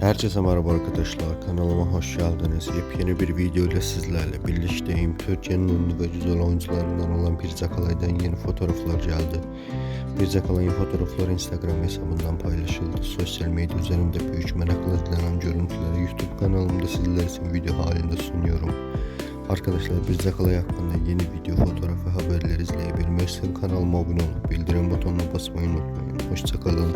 Herkese merhaba arkadaşlar kanalıma hoş geldiniz. Yepyeni bir video ile sizlerle birlikteyim. Türkiye'nin ünlü ve güzel oyuncularından olan Pirze Kalay'dan yeni fotoğraflar geldi. Pirze Kalay'ın fotoğrafları Instagram hesabından paylaşıldı. Sosyal medya üzerinde büyük merakla izlenen görüntüleri YouTube kanalımda sizler için video halinde sunuyorum. Arkadaşlar Pirze Kalay hakkında yeni video, fotoğraf ve haberler izleyebilmek için kanalıma abone olup bildirim butonuna basmayı unutmayın. Hoşçakalın.